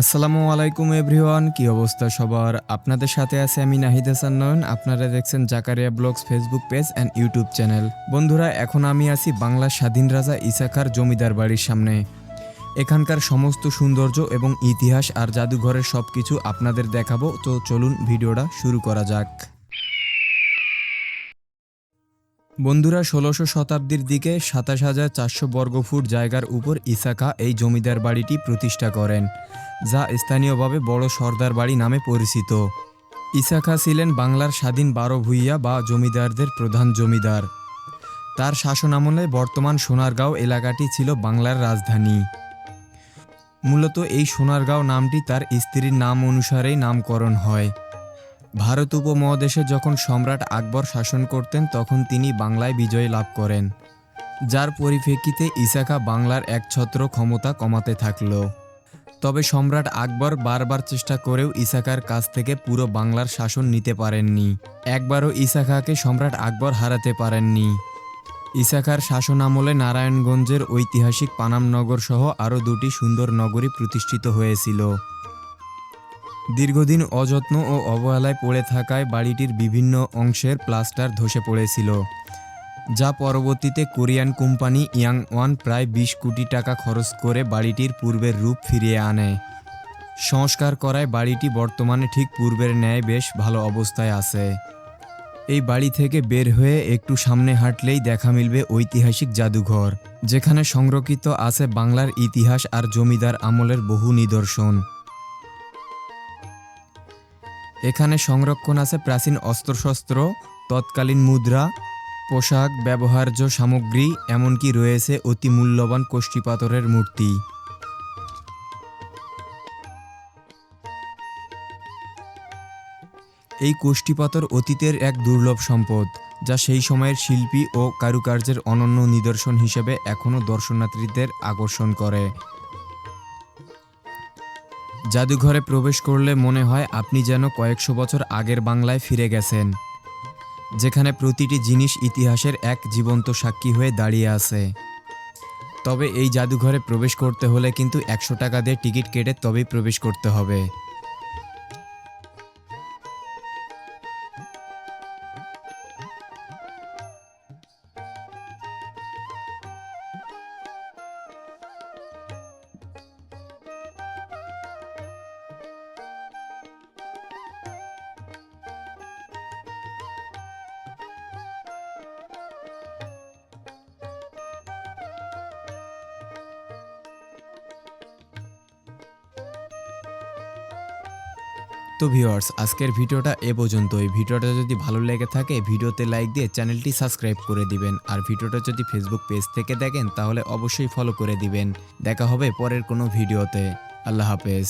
আসসালামু আলাইকুম এভরিওয়ান, কি অবস্থা সবার? আপনাদের সাথে আছে আমি নাহিদ হাসান নয়ন। আপনারা দেখছেন Zakaria blogs Facebook page and YouTube channel. বন্ধুরা, এখন আমি আছি বাংলা স্বাধীন রাজা ইসাখার জমিদার বাড়ির সামনে। এখানকার সমস্ত সৌন্দর্য এবং ইতিহাস আর জাদুঘরের সব কিছু আপনাদের দেখাবো, তো চলুন ভিডিওটা শুরু করা যাক। বন্ধুরা ষোলোশো শতাব্দীর দিকে সাতাশ হাজার চারশো বর্গফুট জায়গার উপর ইসাকা এই জমিদার বাড়িটি প্রতিষ্ঠা করেন, যা স্থানীয়ভাবে বড় সর্দার বাড়ি নামে পরিচিত। ইসাখা ছিলেন বাংলার স্বাধীন বারো ভূঁইয়া বা জমিদারদের প্রধান জমিদার। তার শাসনামলে বর্তমান সোনারগাঁও এলাকাটি ছিল বাংলার রাজধানী। মূলত এই সোনারগাঁও নামটি তার স্ত্রীর নাম অনুসারেই নামকরণ হয়। ভারত উপমহাদেশে যখন সম্রাট আকবর শাসন করতেন, তখন তিনি বাংলায় বিজয় লাভ করেন, যার পরিপ্রেক্ষিতে ইসাকা বাংলার একছত্র ক্ষমতা কমাতে থাকল। তবে সম্রাট আকবর বারবার চেষ্টা করেও ইসাকার কাছ থেকে পুরো বাংলার শাসন নিতে পারেননি। একবারও ইসাকাকে সম্রাট আকবর হারাতে পারেননি। ইসাকার শাসন আমলে নারায়ণগঞ্জের ঐতিহাসিক পানামনগর সহ আরও দুটি সুন্দর নগরী প্রতিষ্ঠিত হয়েছিল। দীর্ঘদিন অযত্ন ও অবহেলায় পড়ে থাকায় বাড়িটির বিভিন্ন অংশের প্লাস্টার ধসে পড়েছিল, যা পরবর্তীতে কোরিয়ান কোম্পানি ইয়াং ওয়ান প্রায় বিশ কোটি টাকা খরচ করে বাড়িটির পূর্বের রূপ ফিরিয়ে আনে। সংস্কার করায় বাড়িটি বর্তমানে ঠিক পূর্বের ন্যায় বেশ ভালো অবস্থায় আছে। এই বাড়ি থেকে বের হয়ে একটু সামনে হাঁটলেই দেখা মিলবে ঐতিহাসিক জাদুঘর, যেখানে সংরক্ষিত আছে বাংলার ইতিহাস আর জমিদার আমলের বহু নিদর্শন। এখানে সংরক্ষণ আছে প্রাচীন অস্ত্রশস্ত্র, তৎকালীন মুদ্রা, পোশাক, ব্যবহার্য সামগ্রী, এমনকি রয়েছে অতি মূল্যবান কোষ্ঠী পাথরের মূর্তি। এই কোষ্ঠী পাথর অতীতের এক দুর্লভ সম্পদ, যা সেই সময়ের শিল্পী ও কারুকার্যের অনন্য নিদর্শন হিসেবে এখনও দর্শনার্থীদের আকর্ষণ করে। জাদুঘরে প্রবেশ করলে মনে হয় আপনি যেন কয়েকশো বছর আগের বাংলায় ফিরে গেছেন, যেখানে প্রতিটি জিনিস ইতিহাসের এক জীবন্ত সাক্ষী হয়ে দাঁড়িয়ে আছে। তবে এই জাদুঘরে প্রবেশ করতে হলে কিন্তু একশো টাকা দিয়ে টিকিট কেটে তবেই প্রবেশ করতে হবে। তো ভিউয়ার্স, আজকের ভিডিওটা এ পর্যন্ত পর্যন্তই। ভিডিওটা যদি ভালো লেগে থাকে, ভিডিওতে লাইক দিয়ে চ্যানেলটি সাবস্ক্রাইব করে দিবেন। আর ভিডিওটা যদি ফেসবুক পেজ থেকে দেখেন, তাহলে অবশ্যই ফলো করে দিবেন। দেখা হবে পরের কোনো ভিডিওতে। আল্লাহ হাফেজ।